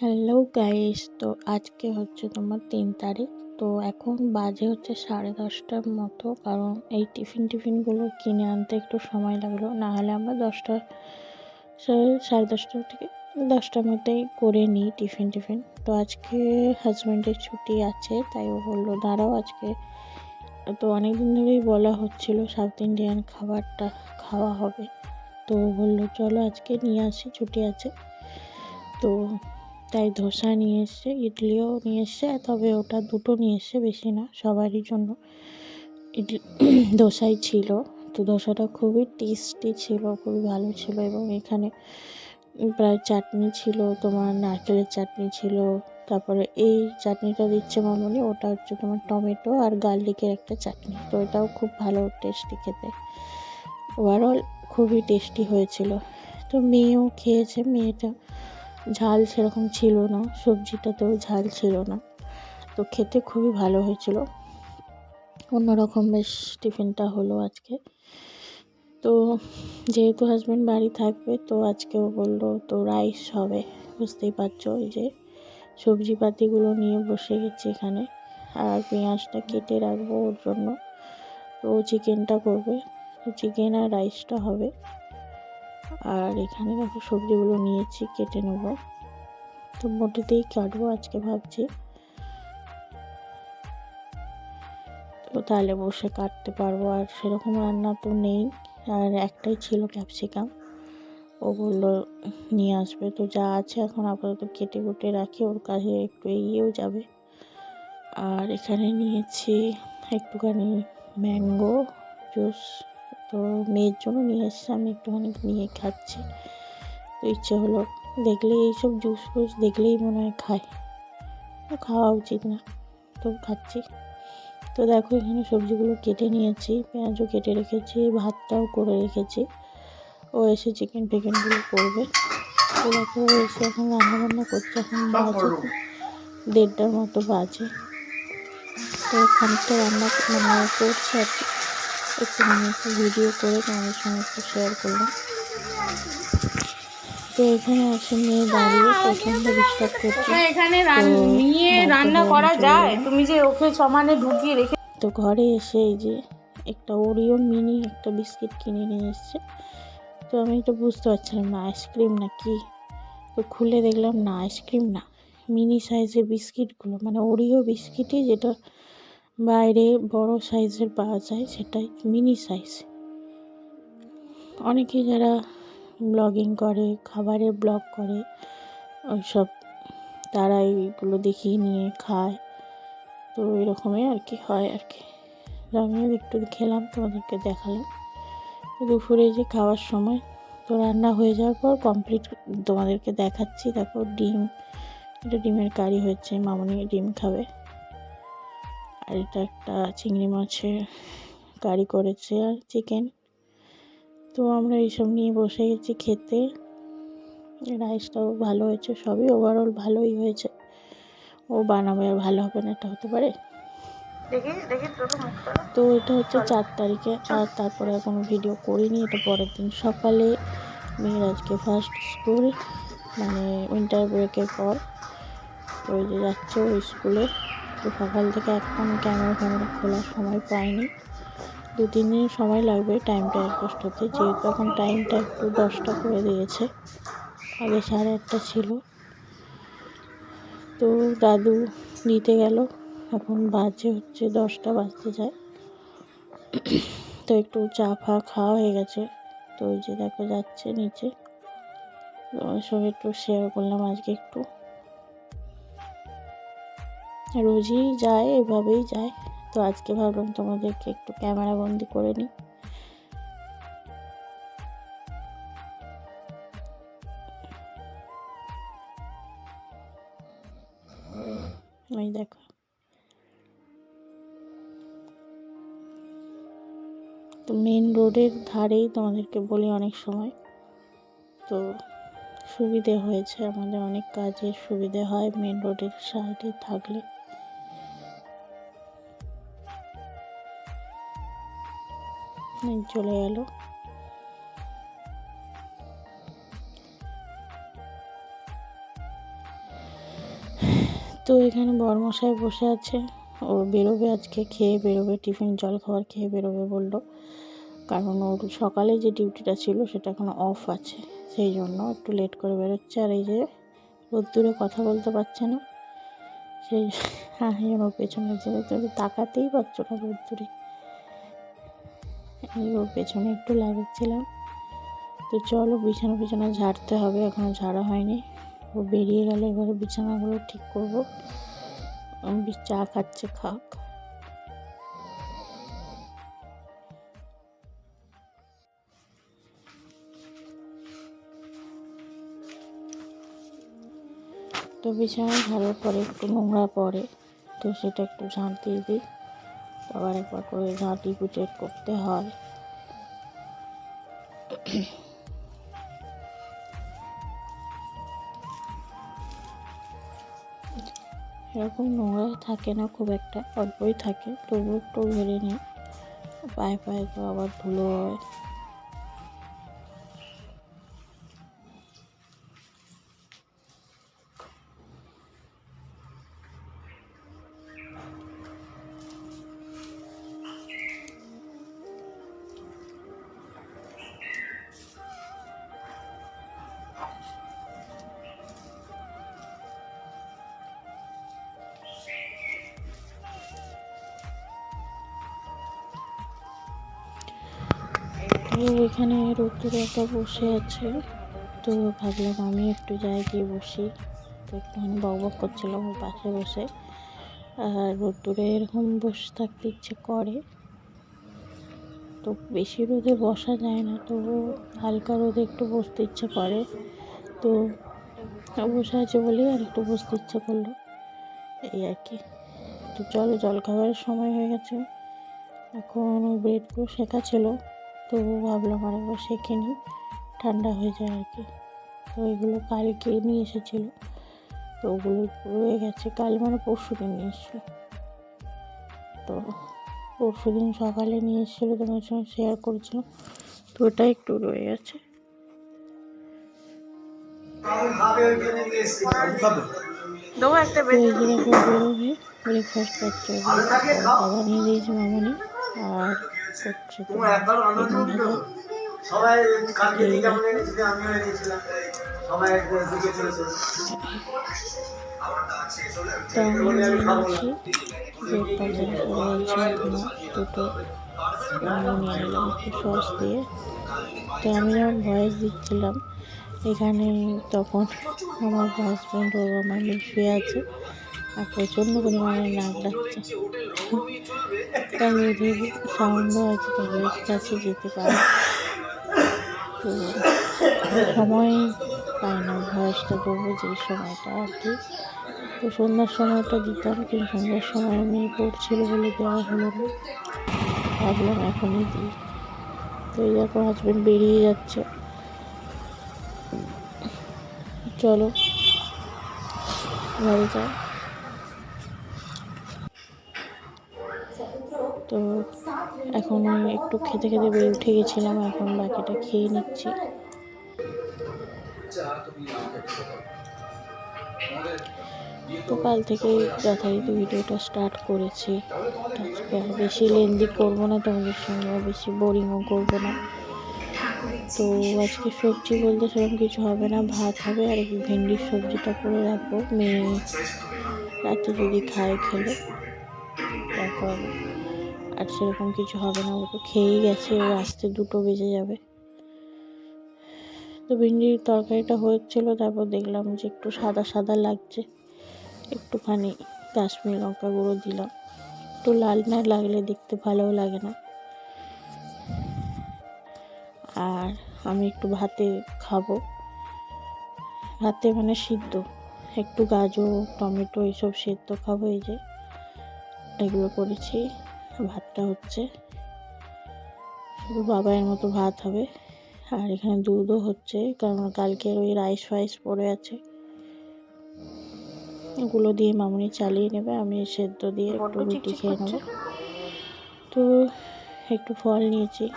Hello guys তো আজকে হচ্ছে তোমার তিন তারিখ। তো এখন বাজে হচ্ছে সাড়ে দশটার মতো, কারণ এই টিফিন টিফিনগুলো কিনে আনতে একটু সময় লাগল। না হলে আমরা দশটা সাড়ে দশটা থেকে দশটার মধ্যেই করে নিই টিফিন টিফিন। তো আজকে হাজব্যান্ডের ছুটি আছে, তাই ও বলল, দাঁড়াও আজকে। তো অনেক দিন ধরেই বলা হচ্ছিল, সাউথ ইন্ডিয়ান খাবারটা খাওয়া হবে। তো বলল, চলো আজকে নিয়ে আসি, ছুটি আছে। তো তাই ধোসা নিয়ে এসছে, ইডলিও নিয়ে এসছে, তবে ওটা দুটো নিয়ে এসছে, বেশি না, সবারই জন্য। ইডলি, ধোসাই ছিল, তো ধোসাটা খুবই টেস্টি ছিল, খুবই ভালো ছিল এবং এখানে প্রায় চাটনি ছিল, তোমার নারকেলের চাটনি ছিল, তারপরে এই চাটনিটা দিচ্ছে মামনি, ওটা হচ্ছে তোমার টমেটো আর গার্লিকের একটা চাটনি, তো এটাও খুব ভালো টেস্টি খেতে। ওভারঅল খুবই টেস্টি হয়েছিল। তো মেয়েও খেয়েছে, মেয়েটা ঝাল সেরকম ছিল না সবজিটাতেও ঝাল ছিল না। তো খেতে খুবই ভালো হয়েছিল। অন্যরকম বেশ টিফিনটা হলো আজকে। তো যেহেতু হাজব্যান্ড বাড়ি থাকবে, তো আজকে ও বলল, তো রাইস হবে। বুঝতেই পারছ ওই যে সবজিপাতিগুলো নিয়ে বসে গেছি এখানে। আর পেঁয়াজটা কেটে রাখব ওর জন্য। তো চিকেনটা করবে। চিকেন আর রাইসটা হবে। আর এখানে দেখো সবজিগুলো নিয়েছি, কেটে নেব। তো মোটেতেই কাটবো, আজকে ভাবছি। তো তাহলে বসে কাটতে পারব, আর সেরকম রান্না তো নেই। আর একটাই ছিল ক্যাপসিকাম। ও বলল, নিয়ে আসবে। তো যা আছে এখন আপাতত কেটে কুটে রাখি, ওর কাছে একটু এগিয়েও যাবে। আর এখানে নিয়েছি একটুখানি ম্যাঙ্গো, জুস। তো মেয়ের জন্য নিয়ে এসেছি আমি একটুখানি নিয়ে খাচ্ছি। তো ইচ্ছে হলো দেখলেই এইসব জুস ফুস দেখলেই মনে হয় খায়। খাওয়া উচিত না তো খাচ্ছি। তো দেখো এখানে সবজিগুলো কেটে নিয়েছি পেঁয়াজও কেটে রেখেছি ভাতটাও করে রেখেছি। ও এসে চিকেন ফিকেনগুলো করবে। তো দেখো ও এসে এখন রান্না বান্না করছে এখন বাজে দেড়টার মতো বাজে। তো খানিকটা রান্না মানে করছে আর কি। একটুখানি একটু ভিডিও করে তোমাদের সঙ্গে একটু শেয়ার করলাম। তো এখানে আসে মেয়ে দাঁড়িয়ে প্রচণ্ড ডিস্টার্ব করছে। এখানে নিয়ে রান্না করা যায়। তুমি যে ওকে সমানে ঢুকিয়ে রেখে তো ঘরে এসে এই যে একটা ওরিও মিনি একটা বিস্কিট কিনে নিয়ে এসছে। তো আমি এটা বুঝতে পারছিলাম না আইসক্রিম না কি তো খুলে দেখলাম না আইসক্রিম না। মিনি সাইজের বিস্কিটগুলো মানে ওরিও বিস্কিটই যেটা বাইরে বড় সাইজের পাওয়া যায়, সেটাই মিনি সাইজ অনেকে যারা ব্লগিং করে, খাবারের ব্লগ করে, ওইসব তারা এইগুলো দেখিয়ে নিয়ে খায়। তো এরকমই আর কি হয় আর কি। আমিও একটু খেলাম, তোমাদেরকে দেখালাম। দুপুরে যে খাওয়ার সময় তো রান্না হয়ে যাওয়ার পর কমপ্লিট তোমাদেরকে দেখাচ্ছি। তারপর ডিম, এটা ডিমের কারি হচ্ছে মামনি ডিম খাবে। আর এটা একটা চিংড়ি মাছের কারি করেছে আর চিকেন তো আমরা এইসব নিয়ে বসে গেছি খেতে। রাইসটাও ভালো হয়েছে সবই ওভারঅল ভালোই হয়েছে। ও বানাবে আর ভালো হবে না এটা হতে পারে। তো এটা হচ্ছে চার তারিখে আর তারপরে এখনও ভিডিও করিনি এটা পরের দিন। সকালে মেয়ের আজকে ফার্স্ট স্কুল মানে উইন্টার ব্রেকের পর। ওই যে যাচ্ছে ওই স্কুলে তো সকাল থেকে এখন ক্যামেরা ফ্যামেরা খোলার সময় পাইনি। দু তিন দিন সময় লাগবে টাইমটা অ্যাডজাস্ট হতে। যেহেতু এখন টাইমটা একটু দশটা করে দিয়েছে, আগে সাড়ে আটটা ছিল। তো দাদু দিতে গেল, এখন বাজে হচ্ছে দশটা বাজতে যায়। তো একটু চা ফা খাওয়া হয়ে গেছে। তো ওই যে দেখো যাচ্ছে নিচে। তোমার সঙ্গে একটু শেয়ার করলাম আজকে একটু। রোজই যায়, এভাবেই যায়। তো আজকে ভাবলাম তোমাদেরকে একটু ক্যামেরা বন্দি করে নিই। ওই দেখো। তো মেন রোডের ধারেই তোমাদেরকে বলি অনেক সময়। তো সুবিধে হয়েছে, আমাদের অনেক কাজের সুবিধে হয় মেন রোডের সাইডে থাকলে। চলে গেল তো এখানে বরমশাই বসে আছে। ও বেরোবে আজকে, খেয়ে বেরোবে, টিফিন, জল খাবার খেয়ে বেরোবে বলল। কারণ ওর সকালে যে ডিউটিটা ছিল সেটা এখন অফ আছে। সেই জন্য একটু লেট করে বেরোচ্ছে। আর এই যে রোদ্দুরে কথা বলতে পারছে না। সেই আমি ওর পেছনে যে তাকাতেই পারছ না রোদ্দুরে। এই ওর পেছনে একটু লাগাচ্ছিলাম। তো চলো বিছানা বিছানা ঝাড়তে হবে এখনও ঝাড়া হয়নি। ও বেরিয়ে গেলে, এবারে বিছানাগুলো ঠিক করব। আমি চা খাচ্ছে, খাক। তো বিছানা ঝাড়ার পরে একটু নোংরা পড়ে, তো সেটা একটু ঝাঁট দিয়ে দিই। আবার একবার করে ঝাঁটি কুচেট করতে হয়। এরকম নোংরা থাকে না, খুব একটা অল্পই থাকে। তবু একটু ঘেরে নিই পায়ে পায়ে তো আবার ধুলো হয়। তো এখানে রোদ্দুরে একটা বসে আছে। তো ভাবলাম আমি একটু যাই গিয়ে বসি। তো একটুখানি বক বক করছিলাম ওর পাশে বসে। আর রোদ্দুরে এরকম বসে থাকতে ইচ্ছে করে। তো বেশি রোদে বসা যায় না, তো হালকা রোদে একটু বসতে ইচ্ছে করে। তো বসে আছে বলেই আর একটু বসতে ইচ্ছে করল। এই আর কি। তো চলো জল খাবারের সময় হয়ে গেছে। এখন ব্রেডগুলো শেখা ছিল। তো ভাবলাম আরেকবার শেখে নিই ঠান্ডা হয়ে যায় আর কি। তো এগুলো কালকে নিয়ে এসেছিল তো ওগুলো রয়ে গেছে। কাল মানে পরশু দিন নিয়ে এসেছিল। তো পরশু দিন সকালে নিয়ে এসেছিল তোমার সঙ্গে শেয়ার করেছিলাম। তো ওটা একটু রয়ে গেছে। ব্রেকফাস্ট করছে খাবার নিয়ে দিয়েছে মামনি। আর করছে তো সবাই কালকে থেকে আমরা এনেছি আমিও এনেছিলাম সবাই দিকে চলেছে আমি নিয়েছি ব্রেড ভাজা রয়েছে দুটো আমি নিয়ে নিলাম একটু সস দিয়ে। তো আমি যখন ভয়েস দিচ্ছিলাম। এখানে তখন আমার হাজব্যান্ড ও আমার শুয়ে আছে। আর প্রচণ্ড পরিমাণে নাক ডাকছে তাই ওদের সাউন্ডও আছে তাদের কাছে যেতে পারে। তো সময় পাই না, ভয়েসটা দেবো যে সময়টা আর কি। তো সন্ধ্যার সময়টা দিতাম, কিন্তু সন্ধ্যার সময় আমি পড়ছিল বলে দেওয়া হলো না। ভাবলাম এখনই দিই। তো এই দেখো হাজব্যান্ড বেরিয়ে যাচ্ছে। চলো ঘরে যাই। তো এখন একটু খেতে খেতে বেরিয়ে উঠে গেছিলাম, এখন বাকিটা খেয়ে নিচ্ছি। তো কাল থেকে যথারীতি ভিডিওটা স্টার্ট করেছি। বেশি লেন্দি করব না, তোমাদের সঙ্গে বেশি বোরিংও করব না। তো আজকে সবজি বলতে সেরকম কিছু হবে না, ভাত হবে আর এই ভেন্ডির সবজিটা করে রাখব। মেয়ে রাতে যদি খায় খেলে, তারপর আর সেরকম কিছু হবে না, ও তো খেয়েই গেছে, ও আসতে দুটো বেজে যাবে। তো ভেন্ডির তরকারিটা হচ্ছিল, তারপর দেখলাম যে একটু সাদা সাদা লাগছে। একটুখানি কাশ্মীর লঙ্কা গুঁড়ো দিলাম। একটু লাল না লাগলে দেখতে ভালোও লাগে না। আর আমি একটু ভাতে খাব। ভাতে মানে সিদ্ধ। একটু গাজর, টমেটো এইসব সেদ্ধ খাব এই যে, এগুলো করেছি। ভাতটা হচ্ছে। শুধু বাবাইয়ের মতো ভাত হবে। আর এখানে দুধও হচ্ছে কারণ কালকের ওই রাইস ফাইস পড়ে আছে। এগুলো দিয়ে মামুনি চালিয়ে নেবে আমি সেদ্ধ দিয়ে একটু রুটি খেয়ে। নেব। তো একটু ফল নিয়েছি।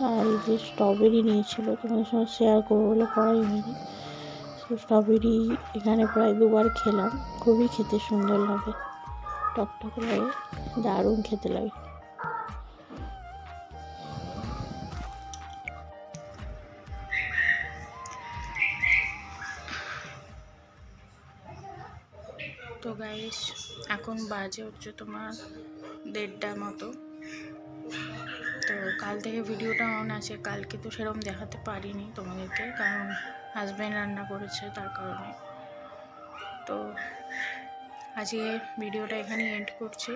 আর এই যে স্ট্রবেরি নিয়েছিল তোমাদের সঙ্গে শেয়ার করব বলে করাই হয়নি। তো স্ট্রবেরি এখানে প্রায় দুবার খেলাম খুবই খেতে সুন্দর লাগে। টকটক লাগে, দারুণ খেতে লাগে। তো গাইস এখন বাজে হচ্ছে তোমার দেড়টার মতো। তো কাল থেকে ভিডিওটা অন আছে, কালকে তো সেরকম দেখাতে পারিনি তোমাদেরকে, কারণ হাজব্যান্ড রান্না করেছে তার কারণে। তো আজকে ভিডিওটা এখানে এন্ড করছি।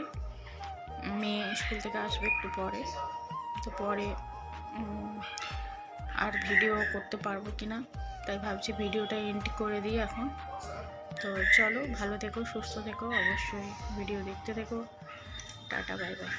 মেয়ে স্কুল থেকে আসবে একটু পরে। তো পরে আর ভিডিও করতে পারব কি না তাই ভাবছি ভিডিওটা এন্ড করে দিই এখন। তো চলো, ভালো থেকো, সুস্থ থেকো, অবশ্যই ভিডিও দেখতে থেকো। Tata bye bye